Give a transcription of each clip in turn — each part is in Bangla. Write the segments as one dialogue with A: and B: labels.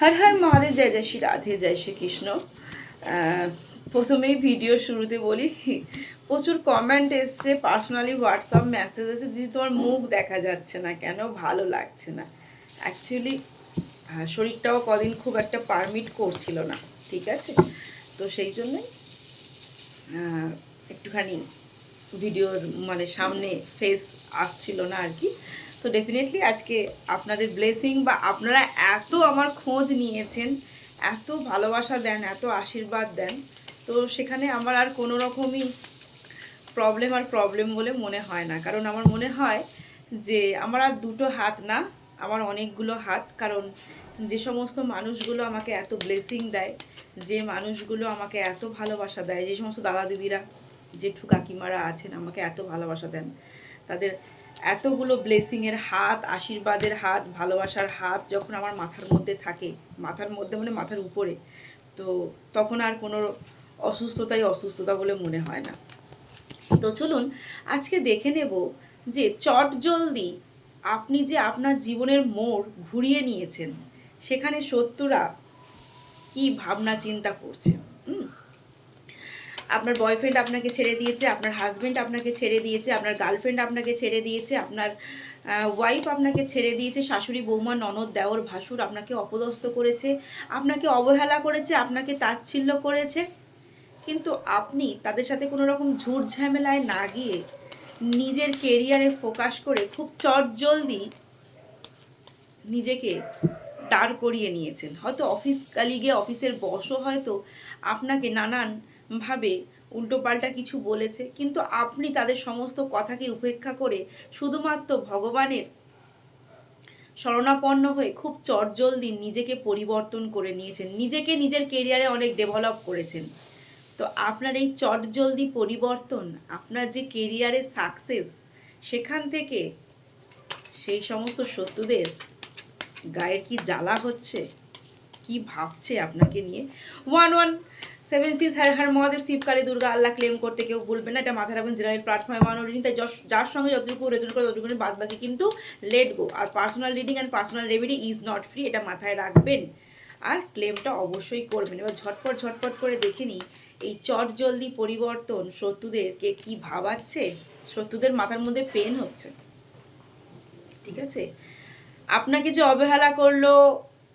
A: হর হর মহাদেব, জয় জয় শ্রী রাধে, জয় শ্রী কৃষ্ণ। প্রথমেই ভিডিও শুরুতে বলি, প্রচুর কমেন্ট এসছে পার্সোনালি হোয়াটসঅ্যাপ মেসেজ এসে দিদি, তোমার মুখ দেখা যাচ্ছে না কেন? ভালো লাগছে না। অ্যাকচুয়ালি শরীরটাও কদিন খুব একটা পারমিট করছিল না, ঠিক আছে? তো সেই জন্যই একটুখানি ভিডিওর মানে সামনে ফেস আসছিল না আর কি। তো ডেফিনেটলি আজকে আপনাদের ব্লেসিং বা আপনারা এত আমার খোঁজ নিয়েছেন, এত ভালোবাসা দেন, এত আশীর্বাদ দেন, তো সেখানে আমার আর কোনো রকমই প্রবলেম আর প্রবলেম বলে মনে হয় না। কারণ আমার মনে হয় যে আমার আর দুটো হাত না, আমার অনেকগুলো হাত। কারণ যে সমস্ত মানুষগুলো আমাকে এত ব্লেসিং দেয়, যে মানুষগুলো আমাকে এত ভালোবাসা দেয়, যে সমস্ত দাদা দিদিরা জেঠু কাকিমারা আছেন, আমাকে এত ভালোবাসা দেন, তাদের এতগুলো ব্লেসিংয়ের হাত, আশীর্বাদের হাত, ভালোবাসার হাত যখন আমার মাথার মধ্যে থাকে, মাথার মধ্যে মানে মাথার উপরে, তো তখন আর কোনো অসুস্থতাই অসুস্থতা বলে মনে হয় না তো চলুন আজকে দেখে নেব যে চট জলদি আপনি যে আপনার জীবনের মোড় ঘুরিয়ে নিয়েছেন, সেখানে শত্রুরা কি ভাবনা চিন্তা করছে? আপনার বয়ফ্রেন্ড আপনাকে ছেড়ে দিয়েছে, আপনার হাজবেন্ড আপনাকে ছেড়ে দিয়েছে, আপনার গার্লফ্রেন্ড আপনাকে ছেড়ে দিয়েছে, আপনার ওয়াইফ আপনাকে ছেড়ে দিয়েছে, শাশুড়ি, বৌমা, ননদ, দেওর, ভাসুর আপনাকে অপদস্থ করেছে, আপনাকে অবহেলা করেছে, আপনাকে তাচ্ছিল্য করেছে। কিন্তু আপনি তাদের সাথে কোনো রকম ঝুট ঝামেলায় না গিয়ে নিজের কেরিয়ারে ফোকাস করে খুব চটজলদি নিজেকে দাঁড় করিয়ে নিয়েছেন। হয়তো অফিস কালিগে অফিসের বসও হয়তো আপনাকে নানানভাবে উল্টোপাল্টা কিছু বলেছে, কিন্তু আপনি তাদের সমস্ত কথাকে উপেক্ষা করে শুধুমাত্র ভগবানের শরণাপন্ন হয়ে খুব চটজলদি নিজেকে পরিবর্তন করে নিয়েছেন, নিজেকে নিজের কেরিয়ারে অনেক ডেভেলপ করেছেন। তো আপনার এই চটজলদি পরিবর্তন, আপনার যে কেরিয়ারের সাকসেস সেখান থেকে সেই সমস্ত শত্রুদের গায়ের কি জ্বালা হচ্ছে? কি ভাবছে আপনাকে নিয়ে? One one seven six Har Har Mahadev Shivkali Durga Allah claim করতে কেউ ভুলবেন না, এটা মাথা রাখবেন জেনারেল প্ল্যাটফর্মে মানোরিং তাই যশ- যার সঙ্গে যতটুকু রেজন করে ততটুকু বাদ বাকি কিন্তু let go R personal reading and personal remedy is not free এটা মাথায় রাখবেন। আর ক্লেমটা অবশ্যই করবেন। এবার ঝটপট ঝটপট করে দেখে নিই, এই চট জলদি পরিবর্তন শত্রুদেরকে কি ভাবাচ্ছে? শত্রুদের মাথার মধ্যে পেন হচ্ছে। ঠিক আছে? আপনাকে যে অবহেলা করল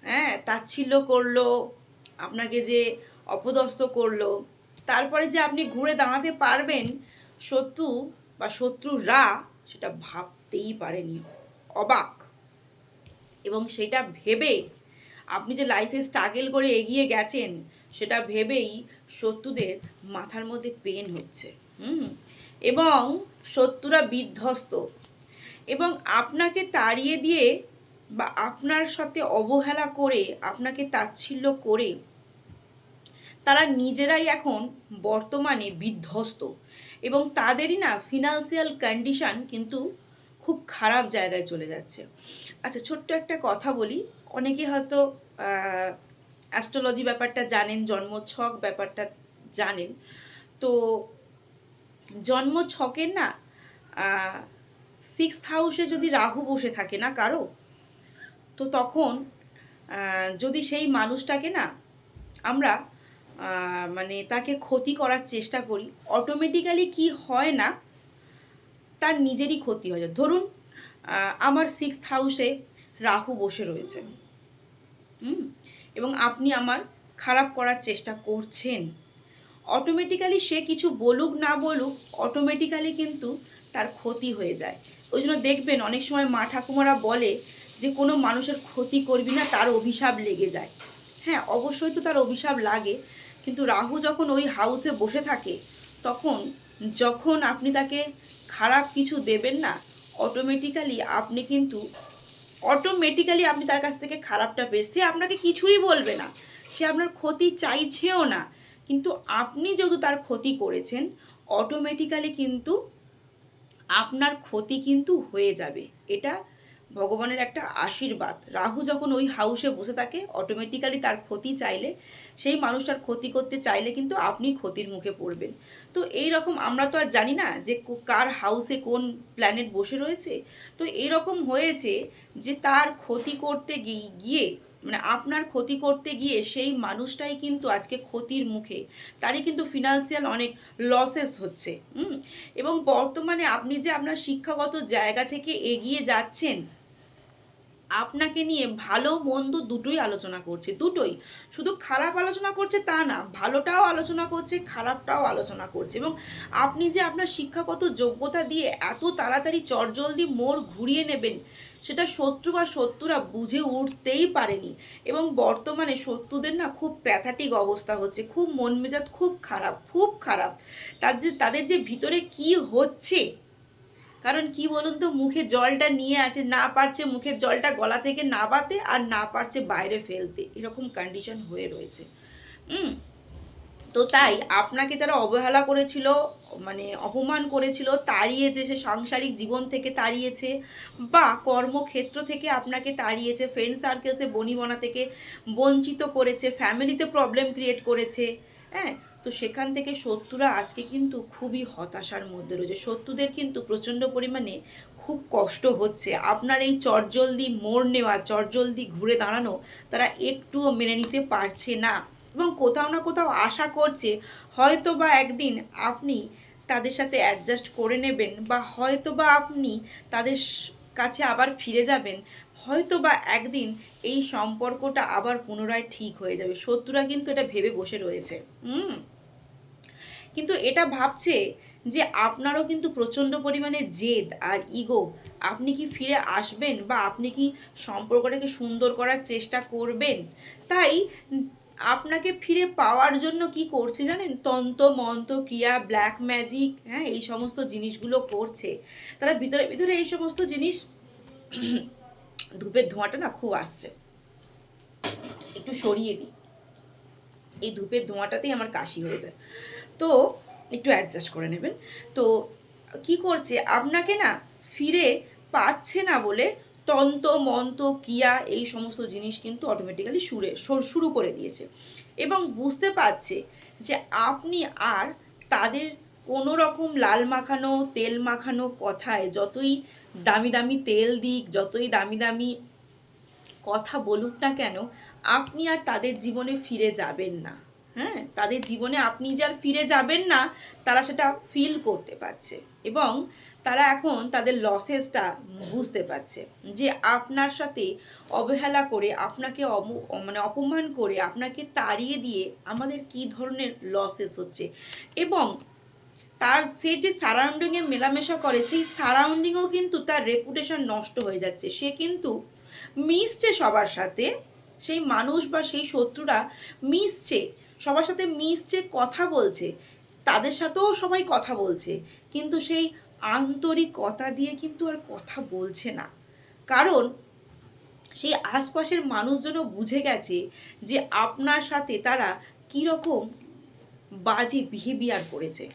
A: হ্যাঁ তাচ্ছিল্য করল, আপনাকে যে অপদস্থ করল। তারপরে যে আপনি ঘুরে দাঁড়াতে পারবেন, শত্রু বা শত্রুরা সেটা ভাবতেই পারেনি। অবাক। এবং সেটা ভেবে আপনি যে লাইফে স্ট্রাগল করে এগিয়ে গেছেন, সেটা ভেবেই শত্রুদের মাথার মধ্যে পেন হচ্ছে। হুম? এবং শত্রুরা বিধ্বস্ত। এবং আপনাকে তাড়িয়ে দিয়ে বা আপনার সাথে অবহেলা করে, আপনাকে তাচ্ছিল্য করে তারা নিজেরাই এখন বর্তমানে বিধ্বস্ত এবং তাদেরই না ফিনান্সিয়াল কন্ডিশন কিন্তু খুব খারাপ জায়গায় চলে যাচ্ছে। আচ্ছা ছোট্ট একটা কথা বলি। অনেকে হয়তো অ্যাস্ট্রোলজি ব্যাপারটা জানেন, জন্মছক ব্যাপারটা জানেন। তো জন্ম ছকের না সিক্স হাউসে যদি রাহু বসে থাকে না কারও, তো তখন যদি সেই মানুষটাকে না আমরা মানে তাকে ক্ষতি করার চেষ্টা করি। অটোমেটিক্যালি কি হয় না, তার নিজেরই ক্ষতি হয়ে যায়। ধরুন আমার সিক্স হাউসে রাহু বসে রয়েছে। হুম? এবং আপনি আমার খারাপ করার চেষ্টা করছেন। অটোমেটিক্যালি সে কিছু বলুক, না বলুক অটোমেটিক্যালি কিন্তু তার ক্ষতি হয়ে যায়। ওই জন্য দেখবেন, অনেক সময় মা ঠাকুমারা বলে যে, কোনো মানুষের ক্ষতি করবি না, তার অভিশাপ লেগে যায়। হ্যাঁ অবশ্যই তো তার অভিশাপ লাগে। কিন্তু রাহু যখন ওই হাউসে বসে থাকে, তখন যখন আপনি তাকে খারাপ কিছু দেবেন না অটোমেটিক্যালি আপনি কিন্তু অটোমেটিক্যালি আপনি তার কাছ থেকে খারাপটা পেয়ে সে আপনাকে কিছুই বলবে না, সে আপনার ক্ষতি চাইছেও না, কিন্তু আপনি যেহেতু তার ক্ষতি করেছেন অটোমেটিক্যালি কিন্তু আপনার ক্ষতি কিন্তু হয়ে যাবে, এটা ভগবানের একটা আশীর্বাদ। রাহু যখন ওই হাউসে বসে থাকে অটোমেটিক্যালি তার ক্ষতি চাইলে, সেই মানুষটার ক্ষতি করতে চাইলে কিন্তু আপনি ক্ষতির মুখে পড়বেন। তো এই রকম আমরা তো আর জানি না যে কার হাউসে কোন প্ল্যানেট বসে রয়েছে। তো এই রকম হয়েছে যে তার ক্ষতি করতে গিয়ে মানে আপনার ক্ষতি করতে গিয়ে সেই মানুষটাই কিন্তু আজকে ক্ষতির মুখে। তারই কিন্তু ফিনান্সিয়াল অনেক লসেস হচ্ছে এবং বর্তমানে আপনি যে আপনার শিক্ষাগত জায়গা থেকে এগিয়ে যাচ্ছেন আপনাকে নিয়ে ভালো মন্দ দুটোই আলোচনা করছে, দুটোই। শুধু খারাপ আলোচনা করছে তা না, ভালোটাও আলোচনা করছে, খারাপটাও আলোচনা করছে এবং আপনি যে আপনার শিক্ষাগত যোগ্যতা দিয়ে এত তাড়াতাড়ি চটজলদি মোড় ঘুরিয়ে নেবেন, সেটা শত্রু বা শত্রুরা বুঝে উঠতেই পারেনি এবং বর্তমানে শত্রুদের না খুব প্যাথাটিক অবস্থা হচ্ছে, খুব মন মেজাজ খুব খারাপ খুব খারাপ। তার যে, তাদের যে ভিতরে কি হচ্ছে কারণ কি বলুন তো, মুখে জলটা নিয়ে আছে, না পারছে মুখের জলটা গলা থেকে নাবাতে আর না পারছে বাইরে ফেলতে, এরকম কন্ডিশন হয়ে রয়েছে। হুম? তো তাই আপনাকে যারা অবহেলা করেছিল মানে অপমান করেছিল, তাড়িয়েছে, সে সাংসারিক জীবন থেকে তাড়িয়েছে, বা কর্মক্ষেত্র থেকে আপনাকে তাড়িয়েছে ফ্রেন্ড সার্কেলসে বনিবনা থেকে বঞ্চিত করেছে ফ্যামিলিতে প্রবলেম ক্রিয়েট করেছে হ্যাঁ? তো সেখান থেকে শত্রুরা আজকে কিন্তু খুবই হতাশার মধ্যে রয়েছে। শত্রুদের কিন্তু প্রচণ্ড পরিমাণে খুব কষ্ট হচ্ছে। আপনার এই চটজলদি মোড় নেওয়া, চটজলদি ঘুরে দাঁড়ানো তারা একটুও মেনে নিতে পারছে না এবং কোথাও না কোথাও আশা করছে হয়তো বা একদিন আপনি তাদের সাথে অ্যাডজাস্ট করে নেবেন বা হয়তো বা আপনি তাদের কাছে আবার ফিরে যাবেন। হয়তো বা একদিন এই সম্পর্কটা আবার পুনরায় ঠিক হয়ে যাবে। শত্রুরা কিন্তু এটা ভেবে বসে রয়েছে। হুম? কিন্তু এটা ভাবছে যে আপনারও কিন্তু প্রচণ্ড পরিমাণে জেদ আর ইগো আপনি কি ফিরে আসবেন বা আপনি কি সম্পর্কটাকে সুন্দর করার চেষ্টা করবেন? তাই আপনাকে ফিরে পাওয়ার জন্য কি করছে জানেন? তন্ত্র, মন্ত্র, ক্রিয়া ব্ল্যাক ম্যাজিক হ্যাঁ এই সমস্ত জিনিসগুলো করছে। তারা ভিতরে ভিতরে এই সমস্ত জিনিস ধূপের ধোঁয়াটা না খুব আসছে। একটু সরিয়ে দিই। এই ধূপের ধোঁয়াটাতেই আমার কাশি হয়ে যায়। তো একটু অ্যাডজাস্ট করে নেবেন। তো কি করছে, আপনাকে না ফিরে পাচ্ছে না বলে তন্ত মন্ত কিয়া এই সমস্ত জিনিস কিন্তু অটোমেটিক্যালি সুরে শুরু করে দিয়েছে। এবং বুঝতে পারছে যে আপনি আর তাদের কোনো রকম লাল মাখানো, তেল মাখানো কথায় যতই দামি দামি তেল দিক, যতই দামি দামি কথা বলুক না কেন, আপনি আর তাদের জীবনে ফিরে যাবেন না। হ্যাঁ তাদের জীবনে আপনি যে আর ফিরে যাবেন না, তারা সেটা ফিল করতে পারছে। এবং তারা এখন তাদের লসেসটা বুঝতে পারছে যে আপনার সাথে অবহেলা করে, আপনাকে মানে অপমান করে, আপনাকে তাড়িয়ে দিয়ে আমাদের কি ধরনের লসেস হচ্ছে? এবং তার সে যে সারাউন্ডিংয়ে মেলামেশা করে, সেই সারাউন্ডিংও কিন্তু তার রেপুটেশন নষ্ট হয়ে যাচ্ছে। সে কিন্তু মিশছে সবার সাথে, সেই মানুষ বা সেই শত্রুরা মিশছে। সবার সাথে মিশছে কথা বলছে, তাদের সাথেও সবাই কথা বলছে, কিন্তু সেই আন্তরিকতা দিয়ে কিন্তু আর কথা বলছে না। কারণ সেই আশপাশের মানুষজনও বুঝে গেছে যে আপনার সাথে তারা কীরকম বাজে বিহেভিয়ার করেছে।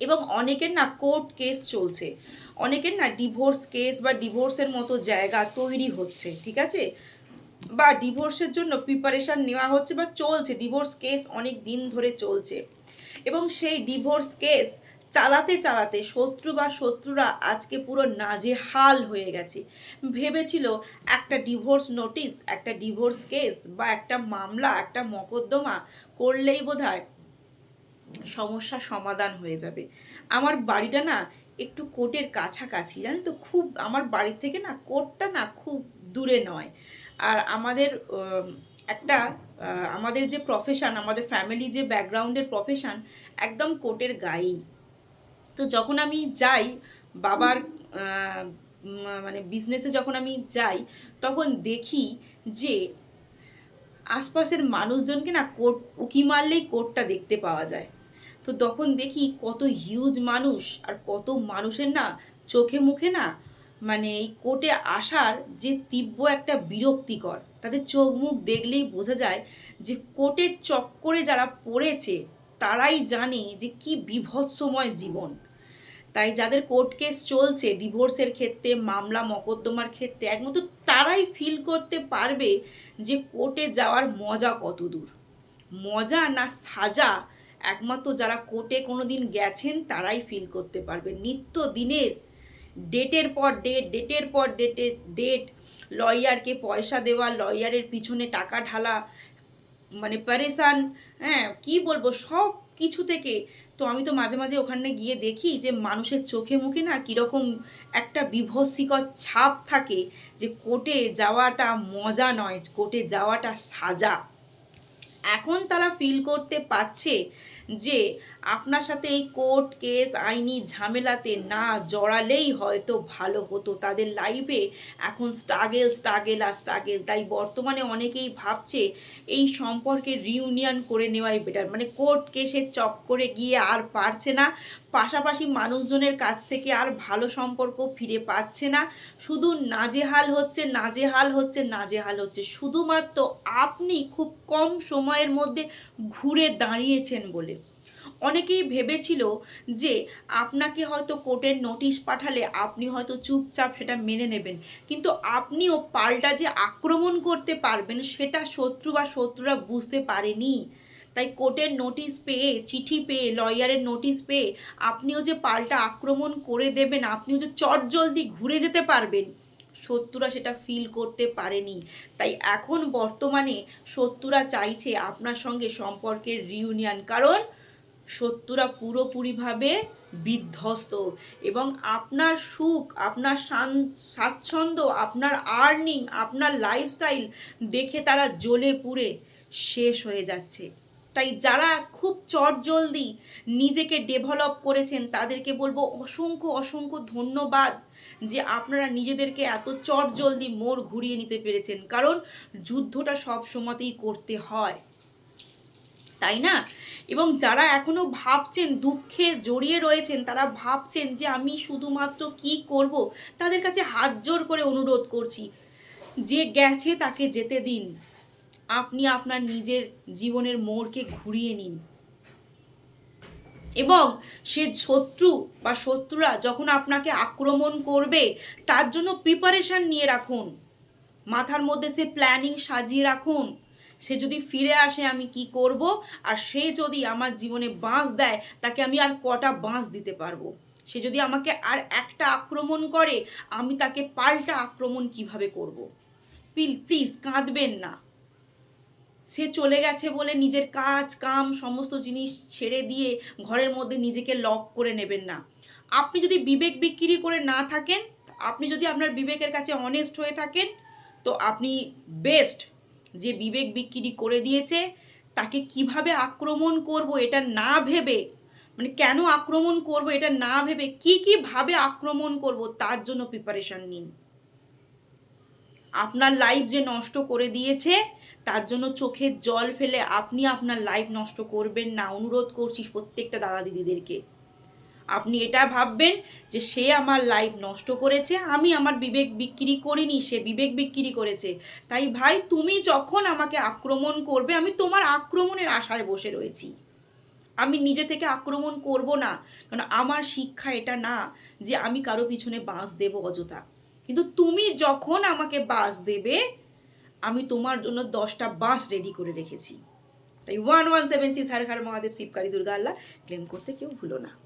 A: এবং অনেকের না কোর্ট কেস চলছে, অনেকের না ডিভোর্স কেস বা ডিভোর্সের মতো জায়গা তৈরি হচ্ছে, ঠিক আছে? বা ডিভোর্সের জন্য প্রিপারেশন নেওয়া হচ্ছে বা চলছে ডিভোর্স কেস অনেক দিন ধরে চলছে। এবং সেই ডিভোর্স কেস চালাতে চালাতে শত্রু বা শত্রুরা আজকে পুরো নাজেহাল হয়ে গেছে। ভেবেছিল একটা ডিভোর্স নোটিশ একটা ডিভোর্স কেস বা একটা মামলা, একটা মকদ্দমা করলেই বোধহয় সমস্যা সমাধান হয়ে যাবে। আমার বাড়িটা না একটু কোর্টের কাছাকাছি, জানেন তো? খুব, আমার বাড়ি থেকে না কোর্টটা না খুব দূরে নয়। আর আমাদের একটা আমাদের যে প্রফেশন আমাদের ফ্যামিলি যে ব্যাকগ্রাউন্ডের প্রফেশন একদম কোর্টের গায়েই। তো যখন আমি যাই বাবার মানে বিজনেসে যখন আমি যাই, তখন দেখি যে আশপাশের মানুষজনকে না কোর্ট উকি মারলেই কোর্টটা দেখতে পাওয়া যায়। তো তখন দেখি কত হিউজ মানুষ আর কত মানুষের না চোখে মুখে না মানে এই কোর্টে আসার যে তীব্র একটা বিরক্তিকর, তাদের চোখ মুখ দেখলেই বোঝা যায় যে কোর্টের চক্করে যারা পড়েছে, তারাই জানে যে কি বিভৎসময় জীবন। তাই যাদের কোর্ট কেস চলছে, ডিভোর্সের ক্ষেত্রে, মামলা মকদ্দমার ক্ষেত্রে, একমাত্র তারাই ফিল করতে পারবে যে কোর্টে যাওয়ার মজা কত দূর মজা না সাজা একমাত্র যারা কোর্টে কোনো দিন গেছেন, তারাই ফিল করতে পারবে। নিত্য দিনের ডেটের পর ডেট ডেটের পর ডেটের ডেট লয়ারকে পয়সা দেওয়া লয়ারের পিছনে টাকা ঢালা মানে প্যারেশান হ্যাঁ কি বলব, সব কিছু থেকে। তো আমি তো মাঝে মাঝে ওখানে গিয়ে দেখি যে মানুষের চোখে মুখে না কীরকম একটা বিভৎসিকর ছাপ থাকে যে কোর্টে যাওয়াটা মজা নয়, কোর্টে যাওয়াটা সাজা। এখন তারা ফিল করতে পারছে যে আপনার সাথে এই কোর্ট কেস, আইনি ঝামেলাতে না জড়ালেই হয়তো ভালো হতো। তাদের লাইফে এখন স্ট্রাগেল স্ট্রাগেল আর স্ট্রাগেল তাই বর্তমানে অনেকেই ভাবছে এই সম্পর্কে রিউনিয়ন করে নেওয়াই বেটার মানে কোর্ট কেসের চক্করে গিয়ে আর পারছে না। পাশাপাশি মানুষজনের কাছ থেকে আর ভালো সম্পর্ক ফিরে পাচ্ছে না। শুধু নাজেহাল হচ্ছে নাজেহাল হচ্ছে নাজেহাল হচ্ছে। শুধুমাত্র আপনি খুব কম সময়ের মধ্যে ঘুরে দাঁড়িয়েছেন বলে। অনেকেই ভেবেছিল যে আপনাকে হয়তো কোর্টের নোটিশ পাঠালে আপনি হয়তো চুপচাপ সেটা মেনে নেবেন। কিন্তু আপনিও পাল্টা যে আক্রমণ করতে পারবেন সেটা শত্রু বা শত্রুরা বুঝতে পারেনি। তাই কোর্টের নোটিশ পেয়ে, চিঠি পেয়ে, লয়ারের নোটিশ পেয়ে আপনিও যে পাল্টা আক্রমণ করে দেবেন, আপনিও যে চটজলদি ঘুরে যেতে পারবেন, শত্রুরা সেটা ফিল করতে পারেনি। তাই এখন বর্তমানে শত্রুরা চাইছে আপনার সঙ্গে সম্পর্কের রিউনিয়ন কারণ শত্রুরা পুরোপুরিভাবে বিধ্বস্ত। এবং আপনার সুখ, আপনার স্বাচ্ছন্দ্য, আপনার আর্নিং, আপনার লাইফস্টাইল দেখে তারা জ্বলে পুড়ে শেষ হয়ে যাচ্ছে। তাই যারা খুব চটজলদি নিজেকে ডেভেলপ করেছেন, তাদেরকে বলব অসংখ্য অসংখ্য ধন্যবাদ যে আপনারা নিজেদেরকে এত চটজলদি মোড় ঘুরিয়ে নিতে পেরেছেন। কারণ যুদ্ধটা সব সময়তেই করতে হয়। তাই না? এবং যারা এখনও ভাবছেন, দুঃখে জড়িয়ে রয়েছেন, তারা ভাবছেন যে আমি শুধুমাত্র কি করব, তাদের কাছে হাত জোর করে অনুরোধ করছি, যে গেছে তাকে যেতে দিন। আপনি আপনার নিজের জীবনের মোড়কে ঘুরিয়ে নিন। এবং সে শত্রু বা শত্রুরা যখন আপনাকে আক্রমণ করবে, তার জন্য প্রিপারেশন নিয়ে রাখুন। মাথার মধ্যে সে প্ল্যানিং সাজিয়ে রাখুন। সে যদি ফিরে আসে, আমি কি করব? আর সে যদি আমার জীবনে বাঁশ দেয়, তাকে আমি আর কটা বাঁশ দিতে পারব? সে যদি আমাকে আর একটা আক্রমণ করে, আমি তাকে পাল্টা আক্রমণ কীভাবে করব? প্লিজ প্লিজ কাঁদবেন না। সে চলে গেছে বলে নিজের কাজ, কাম, সমস্ত জিনিস ছেড়ে দিয়ে ঘরের মধ্যে নিজেকে লক করে নেবেন না। আপনি যদি বিবেক বিক্রি করে না থাকেন, আপনি যদি আপনার বিবেকের কাছে অনেস্ট হয়ে থাকেন, তো আপনি বেস্ট যে বিবেক বিক্রি করে দিয়েছে, তাকে কীভাবে আক্রমণ করব এটা না ভেবে মানে কেন আক্রমণ করব এটা না ভেবে, কি কি ভাবে আক্রমণ করব তার জন্য প্রিপারেশন নিন। আপনার লাইফ যে নষ্ট করে দিয়েছে, তার জন্য চোখের জল ফেলে আপনি আপনার লাইফ নষ্ট করবেন না। অনুরোধ করছি প্রত্যেকটা দাদা দিদিদেরকে আপনি এটা ভাববেন যে সে আমার লাইফ নষ্ট করেছে, আমি আমার বিবেক বিক্রি করিনি, সে বিবেক বিক্রি করেছে। তাই ভাই, তুমি যখন আমাকে আক্রমণ করবে, আমি তোমার আক্রমণের আশায় বসে রয়েছি। আমি নিজে থেকে আক্রমণ করব না, কারণ আমার শিক্ষা এটা না যে আমি কারও পিছনে বাঁশ দেব অযথা। কিন্তু তুমি যখন আমাকে বাঁশ দেবে, আমি তোমার জন্য দশটা বাঁশ রেডি করে রেখেছি। তাই one one seven six Har Har Mahadev Shivkari Durga, Allah claim করতে কেউ ভুলো না।